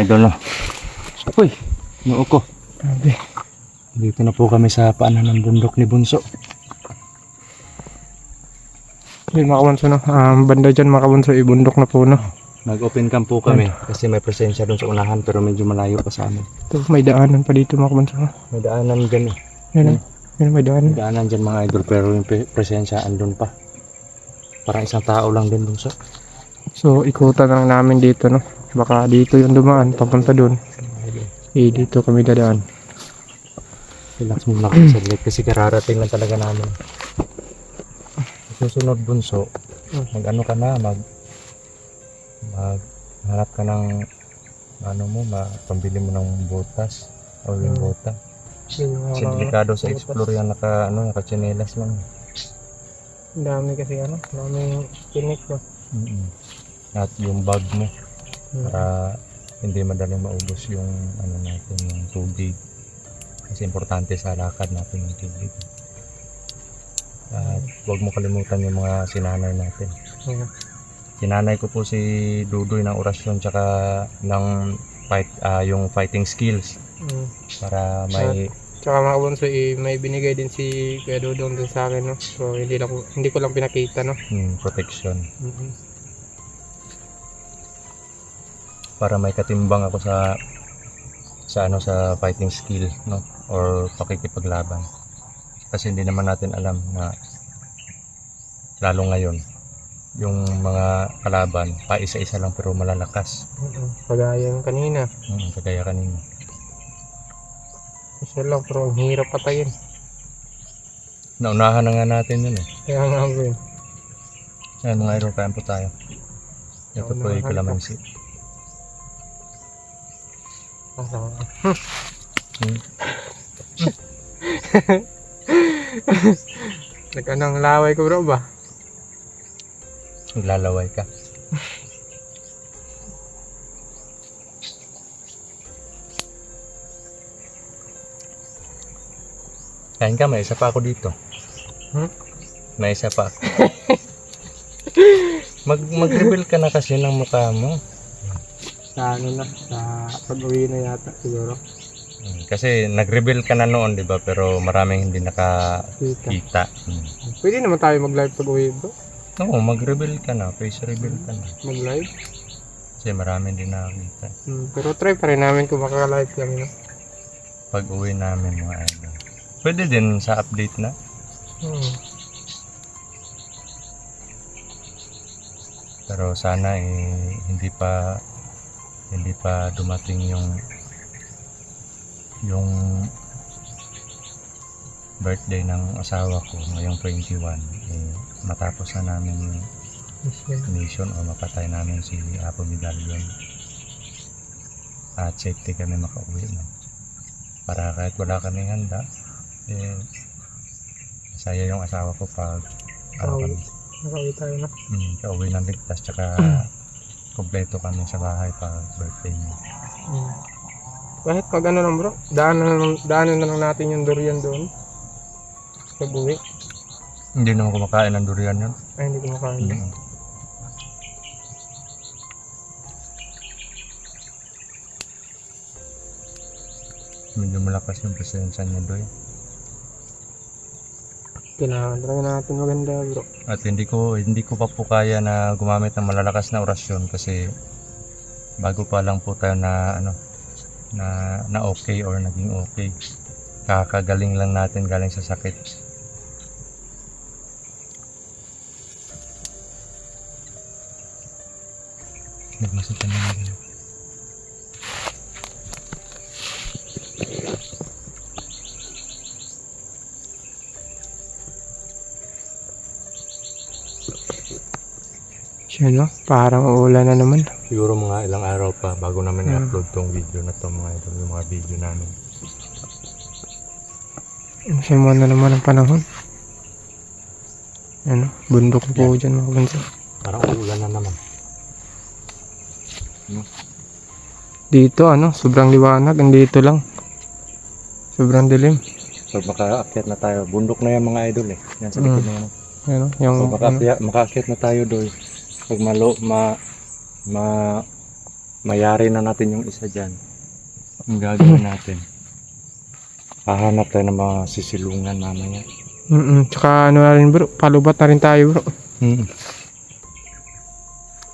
Mga idol no. Uy, noo ko. Grabe. Dito na po kami sa paanan ng bundok ni Bunso. Yun mga kabunso no. Um, banda dyan mga kabunso, ibundok na po no. Nag-open cam po kami kasi may presensya doon sa unahan pero medyo malayo pa sa amin. Ito, may daanan pa dito mga kabunso. no? May daanan dyan eh. Yan o. Yan may daanan. May daanan dyan mga idol pero yung pre- presensya andun pa. Parang isang tao lang din Bunso. So, ikutan lang namin dito no. Baka dito yung dumaan, papunta doon. Eh, dito kami dadaan. Relax muna kami sa saglit kasi kararating lang talaga namin. Susunod Bunso, mag ano ka na, mag maghanap ka ng ano mo, ma, pambili mo ng botas o yung Hmm. bota. Kasi delikado sa explore yan, naka, ano, naka tsinelas lang. Ang dami kasi ano, daming tinik ko. At yung bag mo, Hmm. Para hindi madaling maubos yung ano natin, yung tubig. Kasi importante sa lakad natin yung tubig. At huwag mo kalimutan yung mga sinanay natin. Ayun. Sinanay ko po si Dudoy ng orasyon tsaka ng fight, ah, yung fighting skills Mm. para may Tsaka mga kabunso, eh, may binigay din si Kuya Dudong din sa akin no. So, hindi, lang, hindi ko lang pinakita no. hmm, protection. Mm-hmm. Para may katimbang ako sa sa ano sa fighting skill no or pakikipaglaban kasi hindi naman natin alam na lalo ngayon yung mga kalaban pa isa-isa lang pero malalakas Kagaya ng kanina. hmm, kagaya kanina Isa lang, pero ang hirap patayin. naunahan na nga natin yun eh Kaya nga bro. eh. Ayan mga idol kain po tayo ito po ay kalamansi. Nagkanang laway ko bro ba? Naglalaway ka Kain ka, may isa pa ako dito. Hmm? May isa pa ako. Mag, mag-reveal ka na kasi ng mukha mo. Sa ano na, sa pag-uwi na yata siguro. Hmm, Kasi nag-reveal ka na noon, di ba? Pero maraming hindi nakakita. Kita. Hmm. Pwede naman tayo mag-live pag-uwi bro. Oo, mag-reveal ka na. Face reveal ka na. Mag-live. Kasi maraming hindi nakakita. Hmm, pero try pa rin namin kung makaka-live kami no. Pag uwi namin mga idol. Pwede din sa update na. Hmm. Pero sana eh, hindi pa hindi pa dumating yung yung birthday ng asawa ko ngayong 21 eh, matapos na namin yung mission. o mapatay namin si Apo Medallion. At safety kami makauwi na para kahit wala kami handa eh saya yung asawa ko pag ano kami. Nakauwi tayo na. mm, kauwi ng ligtas tsaka kompleto kami sa bahay pag birthday niya Hmm. Kahit pag ano lang bro, daanan, daanan na lang natin yung durian doon. Pag-uwi. hindi naman kumakain ng durian yun Ay, hindi ko makain. mm. medyo malakas yung presensya niya doy Talaga natin maganda bro. At hindi ko hindi ko pa po kaya na gumamit ng malalakas na orasyon kasi bago pa lang po tayo na ano na na okay or naging okay. Kakagaling lang natin galing sa sakit. Nagmasita na Siya no, parang uulan na naman. Siguro mga ilang araw pa bago namin Hmm. i-upload tong video na to mga idol, yung mga video namin. Simon na naman ang panahon. Ano, bundok po dyan mga bansa. Parang ulan na naman. Dito ano, sobrang liwanag, andito lang. Sobrang dilim. So makaakyat na tayo. Bundok na yan mga idol eh. Yan sa likod Mm. na yan. Ano, yung So ano, makaakyat, makaakyat na tayo doon. Pag malo, ma, ma, mayari na natin yung isa dyan. Ang gagawin natin. Hahanap tayo ng mga sisilungan mamaya. Mm Tsaka ano na rin bro, palubat na rin tayo bro. Hmm.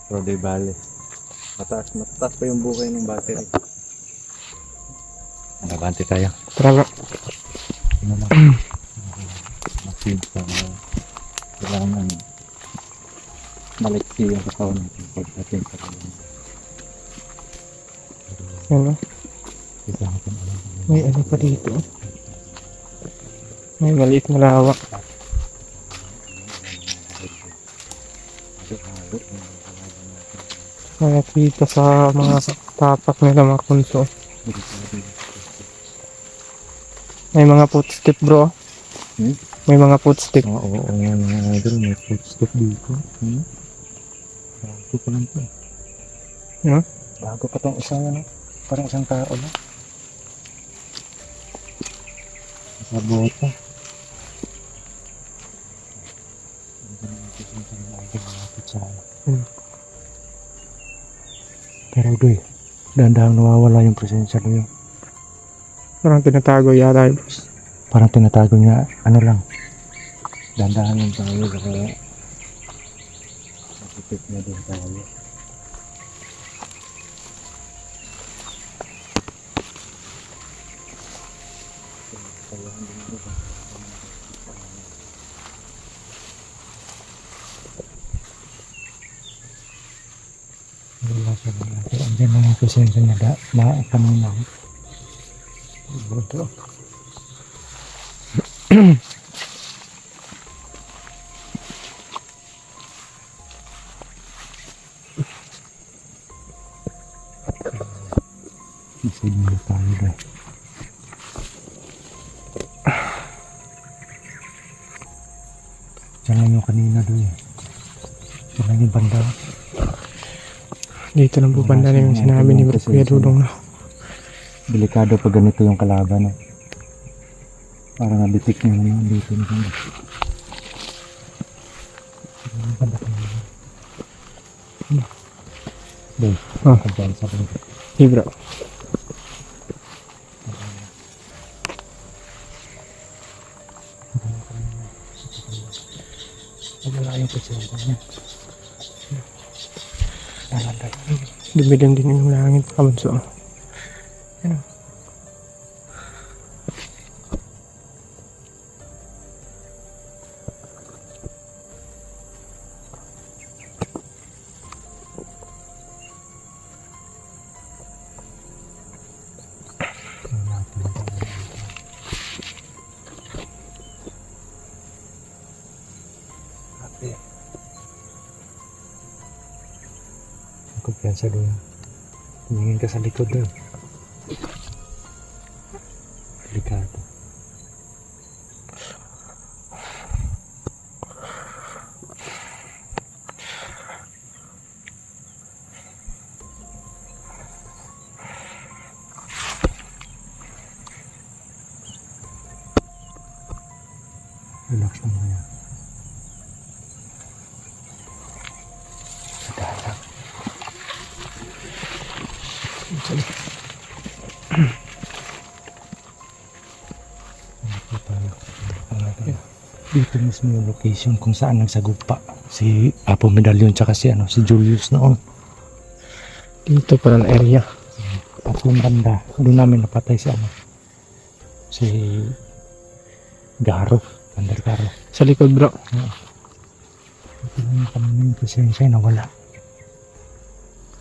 Pero di bale. Mataas, mataas pa yung buhay ng battery. Nabante tayo. Tara bro. Ano lang. Masin sa kailangan maliksi yung katawan natin pagdating sa kanya. Ano? Isa natin alam. May ano pa dito. May maliit na lawak. Nakakita sa mga tapak nila mga kunso. May mga footstep bro. Hmm? May mga footstep. Oo, oo, oo, mga idol, may footstep dito. Hmm? Bago pa lang to. Hmm? Bago pa tong isang ano, parang isang tao lang. Sa bota. Hmm. Pero doy, dahan-dahan nawawala yung presensya ko yun. Parang tinatago yata yun. Parang tinatago niya, ano lang, dahan-dahan lang tayo, baka makipit na din tayo. Wala siya na natin. Andiyan na yung presensya niya. Da, ma, kanina. Ito. Mo tayo dahil. Diyan lang yung kanina doon eh. Lang yung banda. Dito lang po banda na yung sinabi ni Bro Kuya Dudong na. Delikado pag ganito yung kalaban. Eh. Para nabitik niya naman dito na kami. Ah. Hey bro. Presensya niya. Dumilim din yung langit kabunso. Ang kumpiyansa doon. Tumingin ka sa likod doon. Delikado. Relax lang. Dalang. Dito mismo yung location kung saan nagsagupa si Apo Medallion tsaka si ano si Julius noon. Dito pala na area. Tatlong banda. Doon namin napatay si ano si Garo. Bandar Garo. Sa likod bro. Ito lang kanina yung presensya nawala.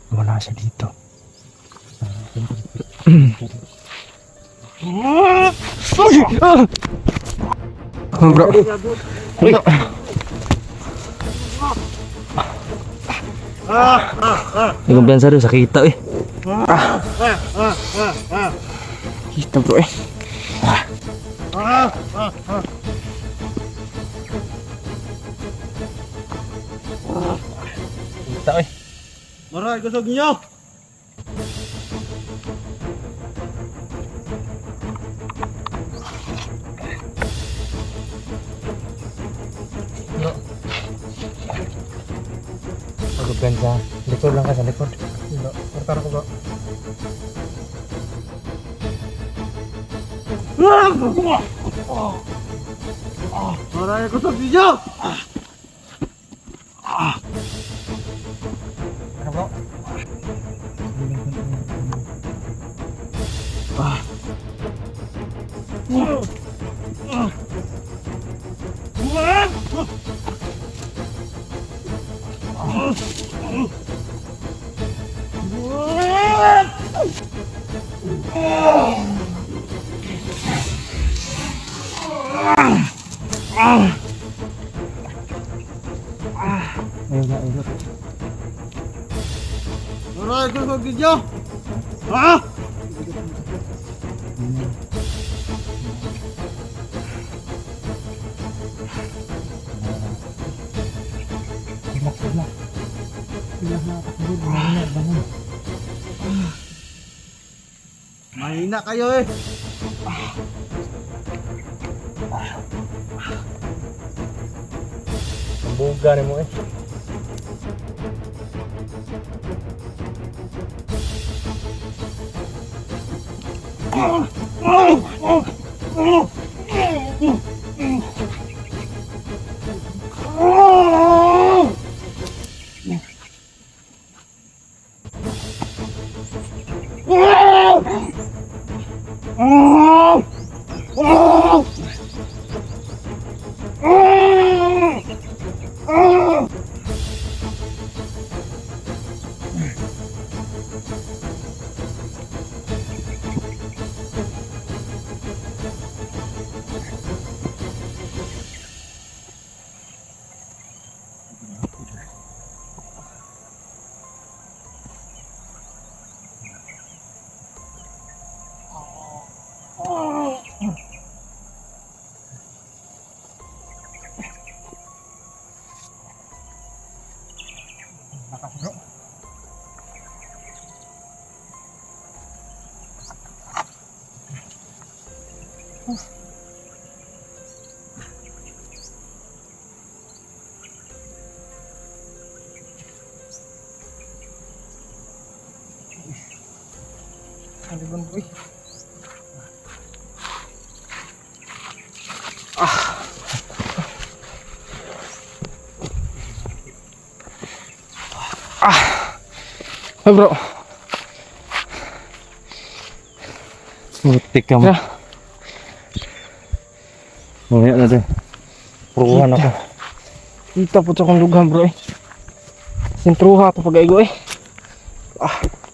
Nawala siya dito. Oh, bro. Uy. May kumpiyansa doon sa kita eh. Kita bro eh. Kita eh. Maray, kusog niyo! 뭐라고? 아, 나라의 것도 비죠? Ayun na, ayun. Maray kusog ninyo! Ha? Relax, relax. Na takbo. Bangon, bangon. Mahina kayo eh! Ang buga ni mo eh. Lakas Kalibon boy. Ah bro. Mutik ka mo. Yeah. Mamaya na din. Puruhan ako. Kita po sa kong lugham bro eh. Sintruha ako pag aigo eh. Ah. Ah.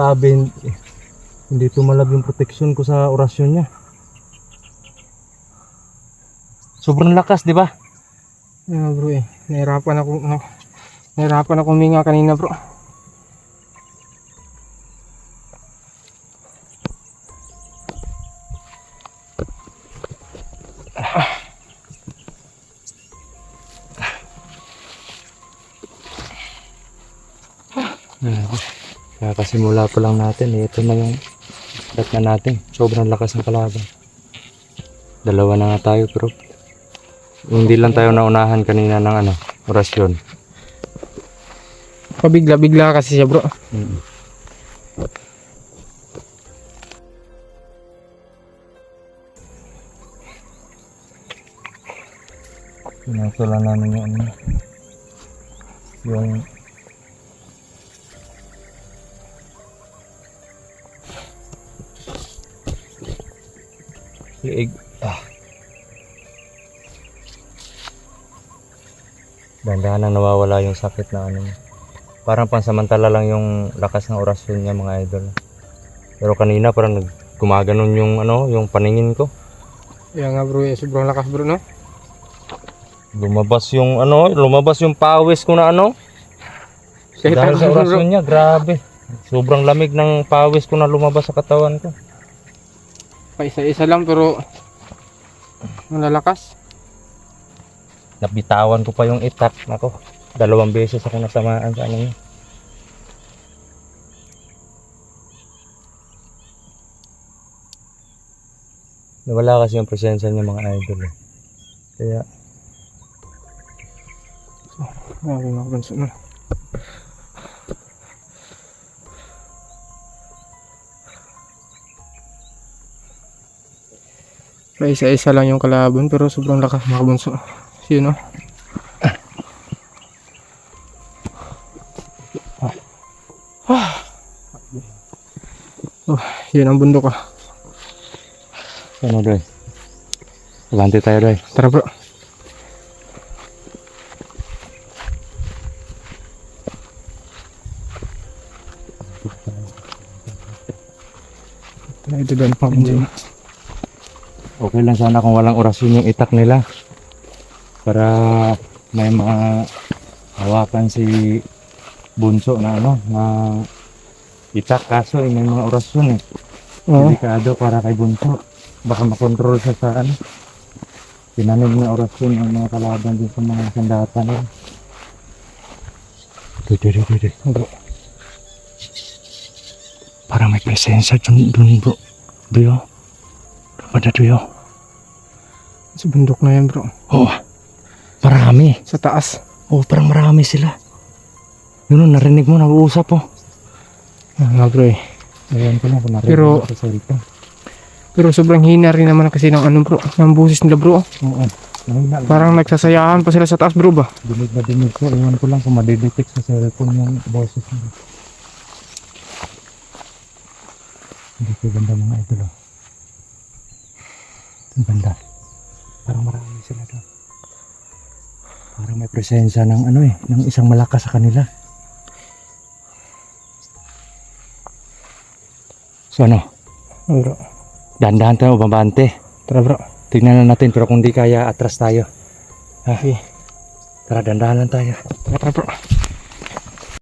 Grabe. hindi- Hindi tumalab yung protection ko sa orasyon niya. Sobrang lakas, di ba? Yeah, bro eh. Nahirapan ako, no, nahirapan ako huminga kanina bro. Kasimula pa lang natin, eh, ito na yung dat na natin. Sobrang lakas ng kalaban. Dalawa na nga tayo, pero hindi lang tayo naunahan kanina ng ano, orasyon. Pabigla-bigla kasi siya bro. Mm. Pinaso lang namin yung ano, yung liig. Ah. Dahan-dahan nang nawawala yung sakit na ano. Parang pansamantala lang yung lakas ng orasyon niya mga idol. Pero kanina parang gumaganon yung ano, yung paningin ko. Kaya nga bro eh, sobrang lakas bro no. Lumabas yung ano, lumabas yung pawis ko na ano. Kahit Dahil sa orasyon niya, grabe. Sobrang lamig ng pawis ko na lumabas sa katawan ko. Paisa-isa lang pero malalakas. Nabitawan ko pa yung itak. Nako, dalawang beses ako natamaan sa ano yun. Nawala kasi yung presensya ng mga idol eh. Kaya, Grabe mga banso na. Paisa-isa lang yung kalaban pero sobrang lakas mga bunso. Yun o. Oh, yun ang bundok ah. ano doy? Abante tayo doy. Tara bro. Tara ito doon mga bunso. Okay lang sana kung walang orasyon yung itak nila. Para may mga hawakan si bunso na ano, na itak kaso eh, may mga orasyon eh. Oo. Delikado para kay bunso. Baka makontrol siya sa ano. Tinanim na orasyon ang mga kalaban din sa mga sandata nila. Duy, duy. Bro. Para may presensya dun, dun bro. Duyo. Pada duyo. Sa bundok na yan bro. Oh, marami. Sa taas. Oh, parang marami sila. Yun, oh, narinig mo, nag-uusap oh. Ah, nga bro eh. Ayan ko lang kung narinig Pero- mo sa cellphone. Pero sobrang hina rin naman kasi ng ano bro. Ng busis nila bro. Oo. Mahina lang. Parang nagsasayahan pa sila sa taas bro ba? Dinig na dinig ko. Ewan ko lang kung madidetect sa cellphone yung boses mo. Hindi ko ganda mga idol oh. Ang ganda. Parang marami sila doon. Parang may presensya ng ano eh, ng isang malakas sa kanila. So ano, Oh, bro. dahan-dahan tayo, babante. Tara bro. Tignan lang natin pero kung di kaya atras tayo. Okay. Tara, dahan-dahan lang tayo. Tara bro.